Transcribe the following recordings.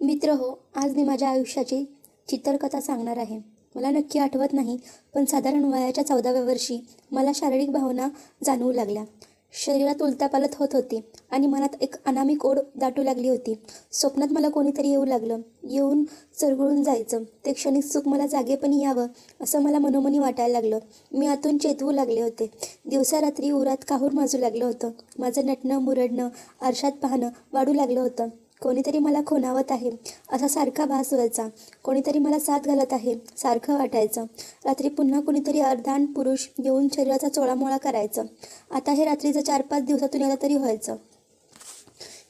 मित्र हो आज मी माझ्या आयुष्याची चित्रकथा सांगणार आहे. मला नक्की आठवत नाही पण साधारण वयाच्या चौदाव्या वर्षी मला शारीरिक भावना जाणवू लागल्या. शरीरात उलतापालत होत होती आणि मनात एक अनामिक ओढ दाटू लागली होती. स्वप्नात मला कोणीतरी येऊ लागलं. येऊन चरगळून जायचं. ते क्षणिक सुख मला जागेपणी यावं असं मला मनोमनी वाटायला लागलं. मी आतून चेतवू लागले होते. दिवसा रात्री उरात काहूर माजू लागलं होतं. माझं नटणं मुरडणं आरशात पाहणं वाढू लागलं होतं. कोणीतरी मला खुणावत आहे. असा सारखा भास व्हायचा. कोणीतरी मला साथ घालत आहे. सारखं वाटायचं. रात्री पुन्हा कोणीतरी अर्धान पुरुष येऊन शरीराचा चोळामोळा करायचं. आता हे रात्रीचं चार पाच दिवसातून याला तरी व्हायचं.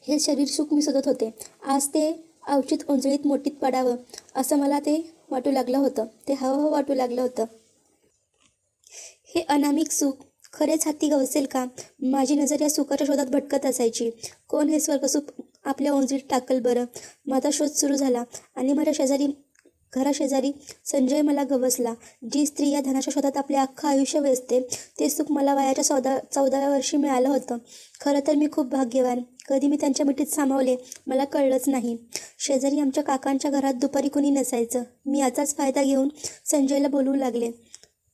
हे शरीर सुख मी शोधत होते. आज ते अवचित उंजळीत मोठीत पडावं असं मला ते वाटू लागलं होतं. ते हवं वाटू लागलं होतं. हे अनामिक सुख खरेच हाती गवसेल का? माझी नजर या सुखाच्या शोधात भटकत असायची. कोण हे स्वर्गसुख आपल्या ओंजळीत टाकल बरं. माझा शोध सुरू झाला आणि माझ्या शेजारी घराशेजारी संजय मला गवसला जी स्त्री या धनाच्या शोधात आपले अख्खं आयुष्य वेचते ते सुख मला वयाच्या चौदा चौदाव्या वर्षी मिळालं होतं. खरं तर मी खूप भाग्यवान. कधी मी त्यांच्या मिठीत सामावले मला कळलंच नाही. शेजारी आमच्या काकांच्या घरात दुपारी कुणी नसायचं. मी याचाच फायदा घेऊन संजयला बोलू लागले.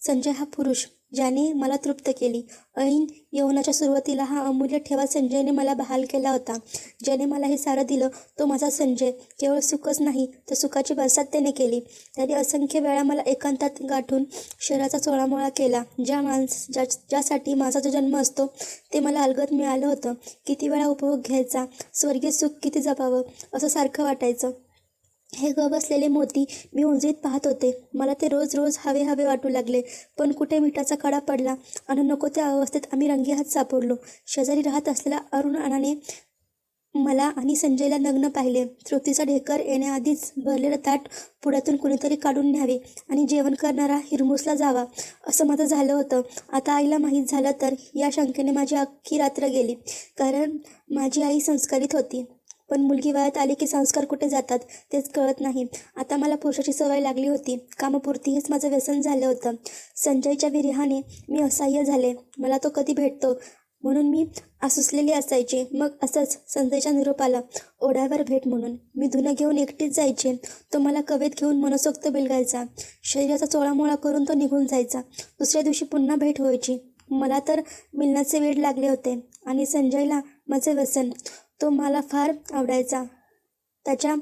संजय हा पुरुष ज्याने मला तृप्त केली. ऐन यवनाच्या सुरुवातीला हा अमूल्य ठेवा संजयने मला बहाल केला होता. ज्याने मला हे सारं दिलं तो माझा संजय. केवळ सुखच नाही तर सुखाची बरसात त्याने केली. त्याने असंख्य वेळा मला एकांतात गाठून शरीराचा चोळामोळा केला. ज्या माणस ज्या ज्यासाठी माझा जो जन्म असतो ते मला अलगत मिळालं होतं. किती वेळा उपभोग घ्यायचा स्वर्गीय सुख किती जपावं असं सारखं वाटायचं. हे ग बसलेले मोती मी उंजळीत पाहत होते. मला ते रोज रोज हवे हवे वाटू लागले. पण कुठे मिठाचा कडा पडला आणि नको त्या अवस्थेत आम्ही रंगेहात सापडलो. शेजारी राहत असलेल्या अरुण अणाने मला आणि संजयला नग्न पाहिले. तृप्तीचा ढेकर येण्याआधीच भरलेलं ताट पुढ्यातून कुणीतरी काढून न्यावे आणि जेवण करणारा हिरमुसला जावा असं माझं झालं होतं. आता आईला माहीत झालं तर या शंकेने माझी अख्खी रात्र गेली. कारण माझी आई संस्कारित होती. पण मुलगी वयात आली की संस्कार कुठे जातात तेच कळत नाही. आता मला पुरुषाची सवय लागली होती. कामापुरती हेच माझं व्यसन झालं होतं. संजयच्या विरहाने मी असह्य झाले. मला तो कधी भेटतो? म्हणून मी आसुसलेली असायचे. मग असंच संजयच्या निरोपाला ओढ्यावर भेट म्हणून मी धुनं घेऊन एकटीच जायचे. तो मला कवेत घेऊन मनसोक्त बिलगायचा. शरीराचा चोळामोळा करून तो निघून जायचा. दुसऱ्या दिवशी पुन्हा भेट व्हायची. मला तर मिलनाचे वेळ लागले होते आणि संजयला माझे व्यसन तो मला फार आवडायचा. त्याच्या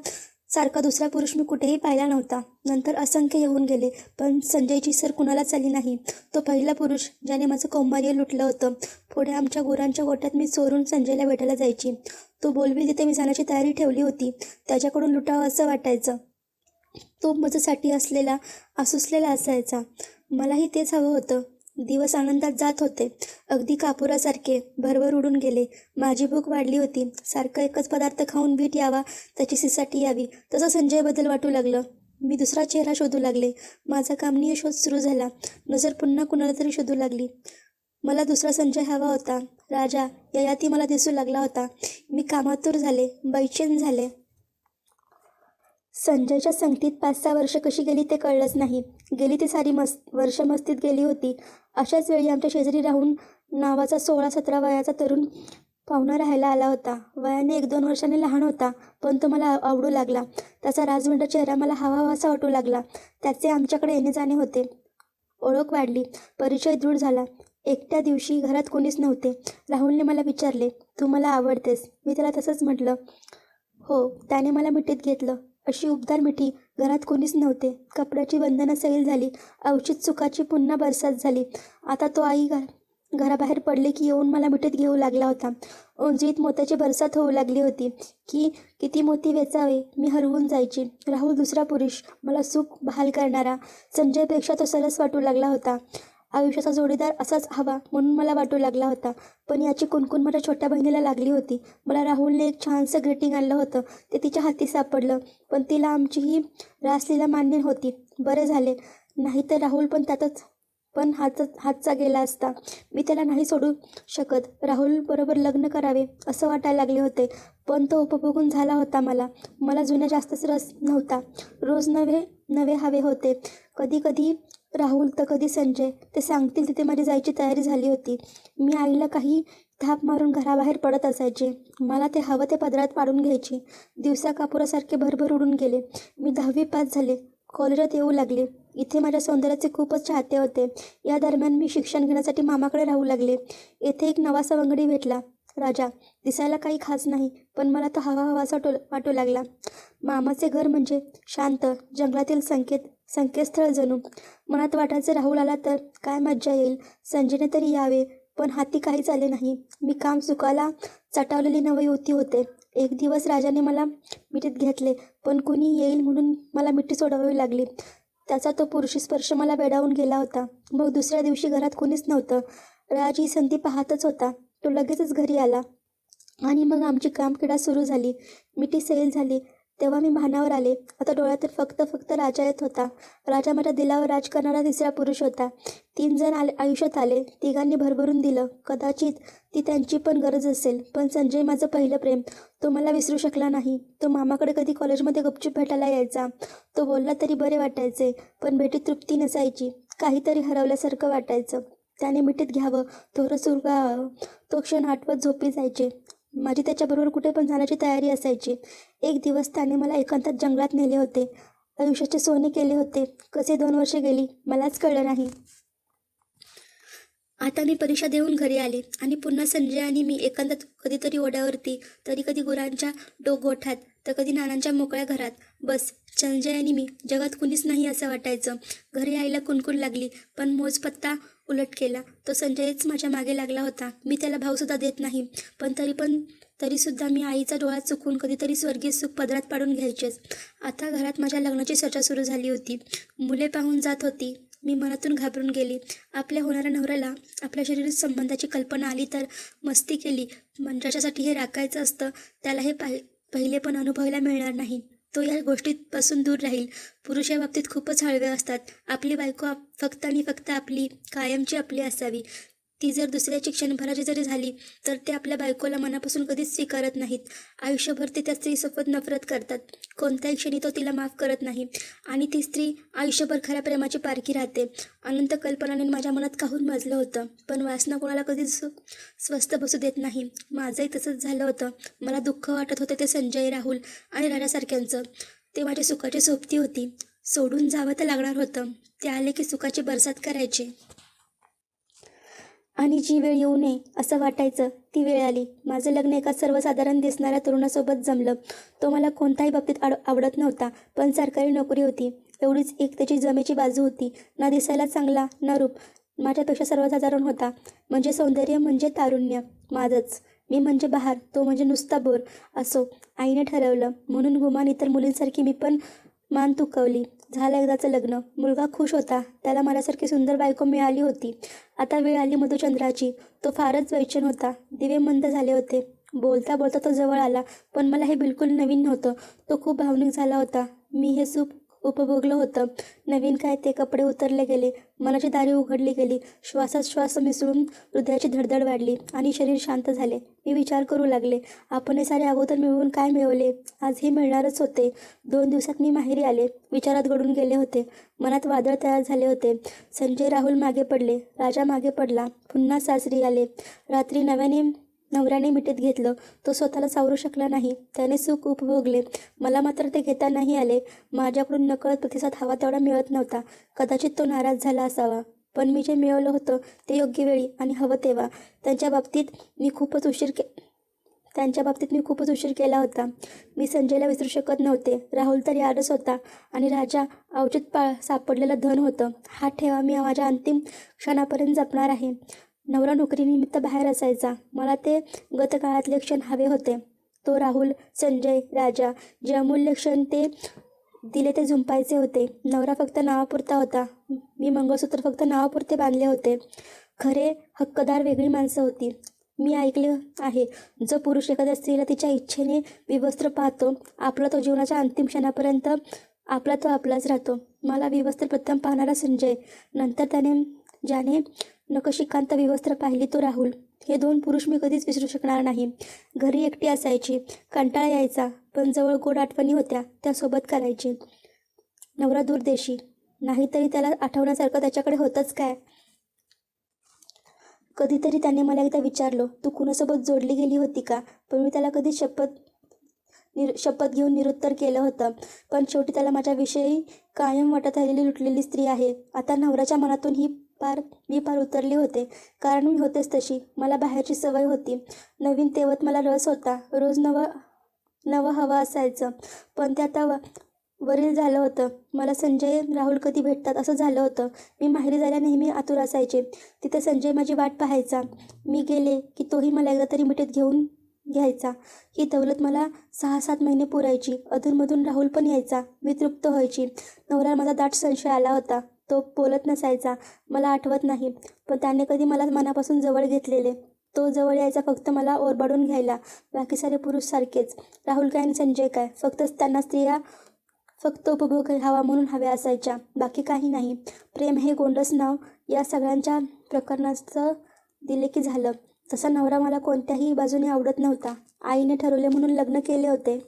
सारखा दुसरा पुरुष मी कुठेही पाहिला नव्हता. नंतर असंख्य येऊन गेले पण संजयची सर कुणालाच आली नाही. तो पहिला पुरुष ज्याने माझं कौमार्य लुटलं होतं. पुढे आमच्या गुरांच्या गोठ्यात मी चोरून संजयला भेटायला जायची. तो बोलवी तिथे मी जाण्याची तयारी ठेवली होती. त्याच्याकडून लुटावं असं वाटायचं. तो माझ्यासाठी असलेला आसुसलेला असायचा. मलाही तेच हवं होतं. दिवस आनंदात जात होते. अगदी कापुरासारखे भरभर उडून गेले. माझी भूक वाढली होती. सारखं एकच पदार्थ खाऊन भीट यावा त्याची सिसाटी यावी. तसं संजयबद्दल वाटू लागलं. मी दुसरा चेहरा शोधू लागले. माझा कामनीय शोध सुरू झाला. नजर पुन्हा कुणाला तरी शोधू लागली. मला दुसरा संजय हवा होता. राजा ययाती मला दिसू लागला होता. मी कामातूर झाले. बैचेन झाले. संजयच्या संगतीत पाच सहा वर्ष कशी गेली ते कळलंच नाही. गेली ती सारी मस् वर्ष मस्तीत गेली होती. अशाच वेळी आमच्या शेजारी राहून नावाचा सोळा सतरा वयाचा तरुण पाहुणा राहायला आला होता. वयाने एक दोन वर्षाने लहान होता पण तो मला आवडू लागला. त्याचा राजवंड चेहरा मला हवा हवासा वाटू लागला. त्याचे आमच्याकडे येणे जाणे होते. ओळख वाढली. परिचय दृढ झाला. एकट्या दिवशी घरात कोणीच नव्हते. राहुलने मला विचारले तू मला आवडतेस. मी त्याला तसंच म्हटलं हो. त्याने मला मिठीत घेतलं. अशी उबदार मिठी घरात कोणीच नव्हते. कपड्याची बंधनं सैल झाली. अवचित सुखाची पुन्हा बरसात झाली. आता तो आई घर घराबाहेर पडले की येऊन मला मिठीत घेऊ लागला होता. ओंजळीत मोत्याची बरसात होऊ लागली होती की किती मोती वेचावे? मी हरवून जायची. राहुल दुसरा पुरुष. मला सुख बहाल करणारा. संजयपेक्षा तो सरस वाटू लागला होता. आयुष्याचा जोडीदार असाच हवा म्हणून मला वाटू लागला होता. पण याची कुणकुण माझ्या छोट्या बहिणीला लागली होती. मला राहुलने एक छानसं ग्रीटिंग आणलं होतं. ते तिच्या हाती सापडलं. पण तिला आमचीही रासलीला मान्य होती. बरे झाले. नाही तर राहुल पण त्यातच पण हात हातचा गेला असता. मी त्याला नाही सोडू शकत. राहुल बरोबर लग्न करावे असं वाटायला लागले होते. पण तो उपभोगून झाला होता मला. मला जुन्या जास्तच रस नव्हता. रोज नवे नवे हवे होते. कधी कधी राहुल तर कधी संजय? ते सांगतील तिथे माझी जायची तयारी झाली होती. मी आईला काही थाप मारून घराबाहेर पडत असायचे. मला ते हवं ते पदरात पाडून घ्यायचे. दिवसा कापुरासारखे भरभर उडून गेले. मी दहावी पास झाले. कॉलेजात येऊ लागले. इथे माझ्या सौंदर्याचे खूपच चाहते होते. या दरम्यान मी शिक्षण घेण्यासाठी मामाकडे राहू लागले. येथे एक नवा सवंगडी भेटला. राजा दिसायला काही खास नाही पण मला तो हवा हवासा वाटू वाटू लागला. मामाचे घर म्हणजे शांत जंगलातील संकेत संकेतस्थळ जणू. मनात वाटायचे राहुल आला तर काय मज्जा येईल? संजयने तरी यावे पण हाती काहीच आले नाही. मी काम चुकाला चटावलेली नवयुवती होते. एक दिवस राजाने मला मिठीत घेतले पण कुणी येईल म्हणून मला मिठी सोडवावी लागली. त्याचा तो पुरुषी स्पर्श मला वेडावून गेला होता. मग दुसऱ्या दिवशी घरात कोणीच नव्हतं. राज ही संधी पाहतच होता. तो लगेचच घरी आला. आणि मग आमची कामकिडा सुरू झाली. मिठी सैल झाली. तेव्हा मी भानावर आले. आता डोळ्यात फक्त फक्त राजा येत होता. राजा माझ्या दिलावर राज करणारा तिसरा पुरुष होता. तीन जण आले आयुष्यात आले. तिघांनी भरभरून दिलं. कदाचित ती त्यांची पण गरज असेल. पण संजय माझं पहिलं प्रेम. तो मला विसरू शकला नाही. तो मामाकडे कधी कॉलेजमध्ये गपचूप भेटायला यायचा. तो बोलला तरी बरे वाटायचे पण भेटीत तृप्ती नसायची. काहीतरी हरवल्यासारखं वाटायचं. त्याने मिठीत घ्यावं. थोडं सुरगावं तो क्षण आठवत झोपी जायचे. माझी त्याच्याबरोबर कुठे पण जाण्याची तयारी असायची. एक दिवस त्याने मला एकांतात जंगलात नेले होते. आयुष्याचे सोने केले होते. कसे दोन वर्षे गेली मलाच कळलं नाही. आता मी परीक्षा देऊन घरी आले आणि पुन्हा संजय आणि मी एकांतात कधीतरी ओढ्यावरती तरी कधी गुरांच्या डोगोठात तर कधी नानांच्या मोकळ्या घरात. बस संजय आणि मी. जगात कुणीच नाही असं वाटायचं. घरी यायला कुणकुण लागली पण मोजपत्ता उलट केला. तो संजयच माझ्या मागे लागला होता. मी त्याला भावसुद्धा देत नाही. पण तरी पण तरीसुद्धा मी आईचा डोळा चुकून कधीतरी स्वर्गीय सुख पदरात पाडून घ्यायचेच. आता घरात माझ्या लग्नाची चर्चा सुरू झाली होती. मुले पाहून जात होती. मी मनातून घाबरून गेली. आपल्या होणाऱ्या नवऱ्याला आपल्या शरीर संबंधाची कल्पना आली तर मस्ती केली. पण ज्याच्यासाठी हे राखायचं असतं त्याला हे पाहि पहिले पण अनुभवायला मिळणार नाही. तो या गोष्टीपासून दूर राहील. पुरुष या बाबतीत खूपच हळवे असतात. आपली बायको आप- फक्त आणि फक्त आपली कायमची आपली असावी. ती जर दुसऱ्याची क्षणभराची जरी झाली तर ते आपल्या बायकोला मनापासून कधीच स्वीकारत नाहीत. आयुष्यभर ते त्या स्त्रीसोबत नफरत करतात. कोणत्याही क्षणी तो तिला माफ करत नाही. आणि ती स्त्री आयुष्यभर खऱ्या प्रेमाची पारखी राहते. अनंत कल्पनाने माझ्या मनात काहून माजलं होतं? पण वासना कोणाला कधीच सु- स्वस्थ बसू देत नाही. माझंही तसंच झालं होतं. मला दुःख वाटत होतं ते संजय राहुल आणि राजासारख्यांचं ते माझ्या सुखाची सोबती होती. सोडून जावं तर लागणार होतं. ते आले की सुखाची बरसात करायचे. आणि जी वेळ येऊ नये असं वाटायचं ती वेळ आली. माझं लग्न एका सर्वसाधारण दिसणाऱ्या तरुणासोबत जमलं. तो मला कोणत्याही बाबतीत आड आवडत नव्हता पण सरकारी नोकरी होती. एवढीच एक त्याची जमेची बाजू होती. ना दिसायला चांगला ना रूप. माझ्यापेक्षा सर्वसाधारण होता. म्हणजे सौंदर्य म्हणजे तारुण्य. माझंच. मी म्हणजे बहार तो म्हणजे नुसता बोर. असो आईने ठरवलं. म्हणून गुमान इतर मुलींसारखी मी पण मान तुकवली. झालं एकदाचं लग्न. मुलगा खुश होता. त्याला माझ्यासारखी सुंदर बायको मिळाली होती. आता वेळ आली मधुचंद्राची. तो फारच वैचन होता. दिवे मंद झाले होते. बोलता बोलता तो जवळ आला. पण मला हे बिलकुल नवीन नव्हतं. तो खूप भावनिक झाला होता. मी हे सुख उपभोगलं होतं. नवीन काय ते कपडे उतरले गेले. मनाची दारी उघडली गेली. श्वासात श्वास मिसळून हृदयाची धडधड वाढली आणि शरीर शांत झाले. मी विचार करू लागले आपण हे सारे अगोदर मिळवून काय मिळवले? आज हे मिळणारच होते. दोन दिवसात मी माहेरी आले. विचारात घडून गेले होते. मनात वादळ तयार झाले होते. संजय राहुल मागे पडले. राजा मागे पडला. पुन्हा सासरी आले. रात्री नव्याने नवऱ्याने मिठीत घेतलं. तो स्वतःला सावरू शकला नाही. त्याने सुख उपभोगले. मला मात्र ते घेता नाही आले. माझ्याकडून नकळत प्रतिसाद हवा तेवढा मिळत नव्हता. कदाचित तो नाराज झाला असावा. पण मी जे मिळवलं होतं ते योग्य वेळी आणि हवं तेव्हा. त्यांच्या बाबतीत मी खूपच उशीर के त्यांच्या बाबतीत मी खूपच उशीर केला होता. मी संजयला विसरू शकत नव्हते. राहुल तर याडच होता आणि राजा अवचित पा सापडलेलं धन होतं. हा ठेवा मी माझ्या अंतिम क्षणापर्यंत जपणार आहे. नवरा नोकरीनिमित्त बाहेर असायचा. मला ते गतकाळातले क्षण हवे होते. तो राहुल संजय राजा जे अमूल्य क्षण ते दिले ते झुंपायचे होते. नवरा फक्त नावापुरता होता. मी मंगळसूत्र फक्त नावापुरते बांधले होते. खरे हक्कदार वेगळी माणसं होती. मी ऐकले आहे जो पुरुष एखाद्या स्त्रीला तिच्या इच्छेने विवस्त्र पाहतो आपला तो जीवनाच्या अंतिम क्षणापर्यंत आपला तो आपलाच राहतो. मला विवस्त्र प्रथम पाहणारा संजय. नंतर त्याने ज्याने नकशिकांत विवस्त्र पाहिली तो राहुल. हे दोन पुरुष मी कधीच विसरू शकणार नाही. घरी एकटी असायची कंटाळा यायचा पण जवळ गोड आठवणी होत्या त्यासोबत करायची. नवरा दूरदेशी नाहीतरी त्याला आठवण्यासारखं त्याच्याकडे होतंच काय? कधीतरी त्याने मला एकदा विचारलं तू कुणासोबत जोडली गेली होती का? पण मी त्याला कधी शपथ निर शपथ घेऊन निरुत्तर केलं होतं. पण शेवटी त्याला माझ्याविषयी कायम वाटत राहिलेली लुटलेली स्त्री आहे. आता नवऱ्याच्या मनातून ही पार मी पार उतरले होते. कारण मी होतेच तशी. मला बाहेरची सवय होती. नवीन तेवत मला रस होता. रोज नवं नवं हवं असायचं. पण ते आता व वरील झालं होतं. मला संजय राहुल कधी भेटतात असं झालं होतं. मी माहेरी जायला नेहमी आतुर असायचे. तिथे संजय माझी वाट पाहायचा. मी गेले की तोही मला एकदा तरी मिठीत घेऊन घ्यायचा. ही दौलत मला सहा सात महिने पुरायची. अधूनमधून राहुल पण यायचा. मी तृप्त व्हायची. नवऱ्याला माझा दाट संशय आला होता. तो बोलत नसायचा. मला आठवत नाही. पण त्याने कधी मला मनापासून जवळ घेतलेले. तो जवळ यायचा फक्त मला ओरबाडून घ्यायला. बाकी सारे पुरुष सारखेच. राहुल काय आणि संजय काय? फक्त त्यांना स्त्रिया फक्त उपभोग हवा म्हणून हव्या असायच्या. बाकी काही नाही. प्रेम हे गोंडस नाव या सगळ्यांच्या प्रकरणाचं दिले की झालं. तसा नवरा मला कोणत्याही बाजूने आवडत नव्हता. आईने ठरवले म्हणून लग्न केले होते.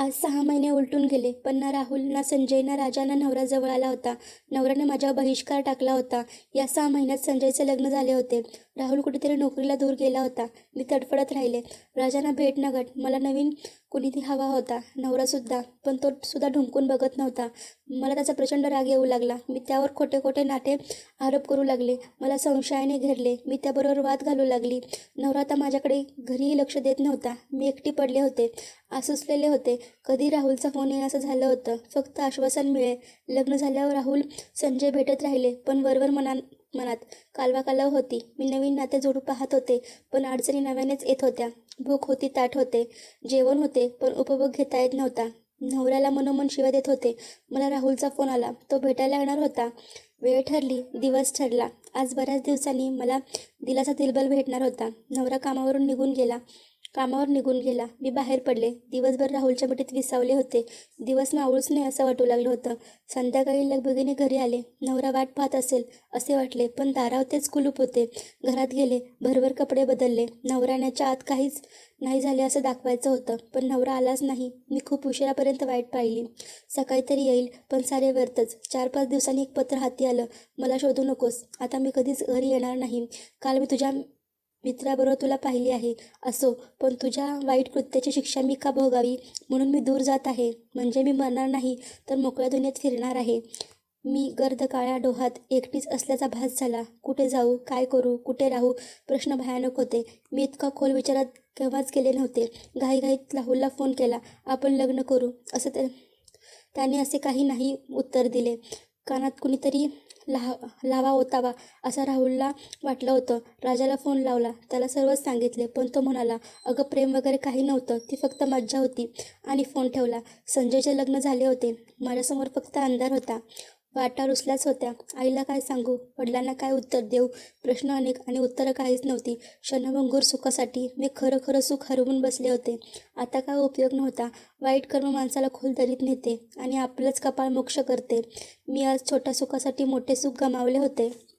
आज सहा महिने उलटून गेले पण ना राहुल ना संजय ना राजा ना नवरा जवळ आला होता. नवऱ्याने माझ्यावर बहिष्कार टाकला होता. या सहा महिन्यात संजयचे लग्न झाले होते. राहुल कुठेतरी नोकरीला दूर गेला होता. मी तडफडत राहिले. राजांना भेट न मला नवीन कुणीतरी हवा होता. नवरासुद्धा पण तो सुद्धा ढुंकून बघत नव्हता. मला त्याचा प्रचंड राग येऊ लागला. मी त्यावर खोटे खोटे नाटे आरोप करू लागले. मला संशयाने घेरले. मी त्याबरोबर वाद घालू लागली. नवरा आता माझ्याकडे घरीही लक्ष देत नव्हता. मी एकटी पडले होते. आसुसलेले होते. कधी राहुलचा फोन येईल असं झालं होतं. फक्त आश्वासन मिळेल लग्न झाल्यावर राहुल संजय भेटत राहिले. पण वरवर मना मनात कालवा कालव होती. मी नवीन नाते जोडू पाहत होते पण अडचणी नव्यानेच येत होत्या. भूक होती ताट होते जेवण होते पण उपभोग घेता येत नव्हता. नवऱ्याला मनोमन शिवाय देत होते. मला राहुलचा फोन आला. तो भेटायला येणार होता. वेळ ठरली दिवस ठरला. आज बऱ्याच दिवसांनी मला दिलासा दिलबल भेटणार होता. नवरा कामावरून निघून गेला. कामावर निघून गेला. मी बाहेर पडले. दिवसभर राहुलच्या मिठीत विसावले होते. दिवस मावळूच नाही असं वाटू लागलं होतं. संध्याकाळी लगबगीने घरी आले. नवरा वाट पाहत असेल असे वाटले. पण दारावतेच कुलूप होते. घरात गेले. भरभर कपडे बदलले. नवराण्याच्या आत काहीच नाही झाले असं दाखवायचं होतं. पण नवरा आलाच नाही. मी खूप उशिरापर्यंत वाईट पाहिली. सकाळी तरी येईल पण सारे व्यर्थच. चार पाच दिवसांनी एक पत्र हाती आलं. मला शोधू नकोस. आता मी कधीच घरी येणार नाही. काल मी तुझ्या मित्राबरोबर तुला पाहिली आहे. असो पण तुझ्या वाईट कृत्याची शिक्षा मी का भोगावी? म्हणून मी दूर जात आहे. म्हणजे मी मरणार नाही तर मोकळ्या दुनियेत फिरणार आहे. मी गर्द काळ्या डोहात एकटीच असल्याचा भास झाला. कुठे जाऊ? काय करू? कुठे राहू? प्रश्न भयानक होते. मी इतका खोल विचारात केव्हाच गेले नव्हते. घाईघाईत राहुलला फोन केला. आपण लग्न करू. असं ते त्याने असे काही नाही उत्तर दिले. कानात कुणीतरी लाहा लावा ओतावा असं राहुलला वाटलं होतं. राजाला फोन लावला. त्याला सर्वच सांगितले. पण तो म्हणाला अगं प्रेम वगैरे काही नव्हतं. ती फक्त मज्जा होती. आणि फोन ठेवला. संजयचे लग्न झाले होते. माझ्यासमोर फक्त अंधार होता. वाटा रुसल्याच होत्या. आईला काय सांगू? वडिलांना काय उत्तर देऊ? प्रश्न अनेक आणि उत्तरं काहीच नव्हती. क्षणभंगूर सुखासाठी मी खरं खरं सुख हरवून बसले होते. आता काय उपयोग नव्हता. वाईट कर्म माणसाला खोल दरीत नेते आणि आपलंच कपाळ मोक्ष करते. मी आज छोट्या सुखासाठी मोठे सुख गमावले होते.